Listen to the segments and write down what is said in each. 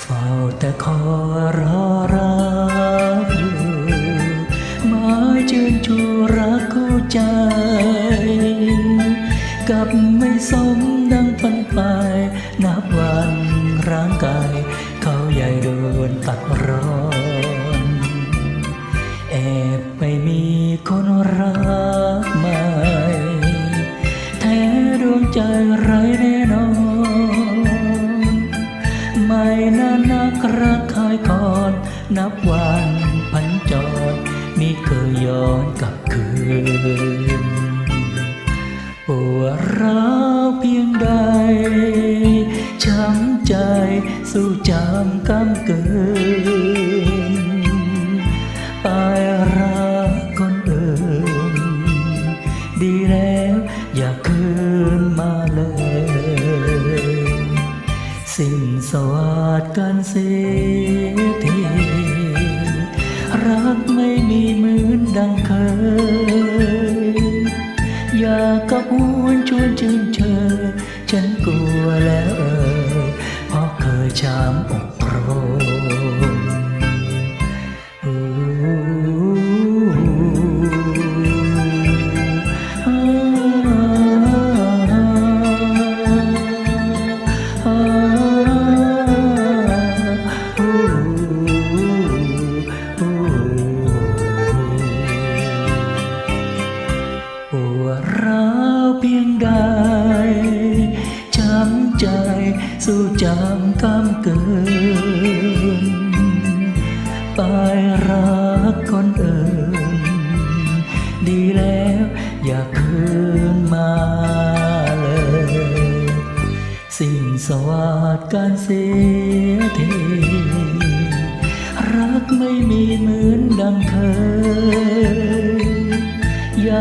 เฝ้าแต่ขอรักอยู่มายจืนชูรักคู่ใจ กับไม่สมดังฝันไป นับวันร่างกาย เขาใหญ่โดนตัดร้อนแอบไปมีคนรักมา นับวันพันจรมีเคยย้อนกลับคืนปวดร้าวเพียงใด ช้ำใจสู้จำกำเกินไปรักคนอื่น ดีแล้วอย่าคืนมาเลย สิ้นสวัสดิ์กันเสีย รักไม่มีเหมือนดังเคย อยากกับหวนชวนชื่นเชยฉันกลัวแล้วเอ่ยเพราะเคยช้ำอก ร้าวเพียงใดช้ำใจสู้จำกำเกิน ไปรักคนอื่น ดีแล้วอย่าคืนมาเลย สิ้นสวัสดการเสียทีรักไม่มีเหมือนดังเคย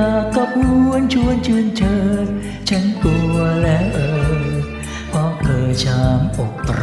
ากับหวนชวนชื่นเชิญ ฉันกลัวแล้วเออเพราะเธอชามอกโตร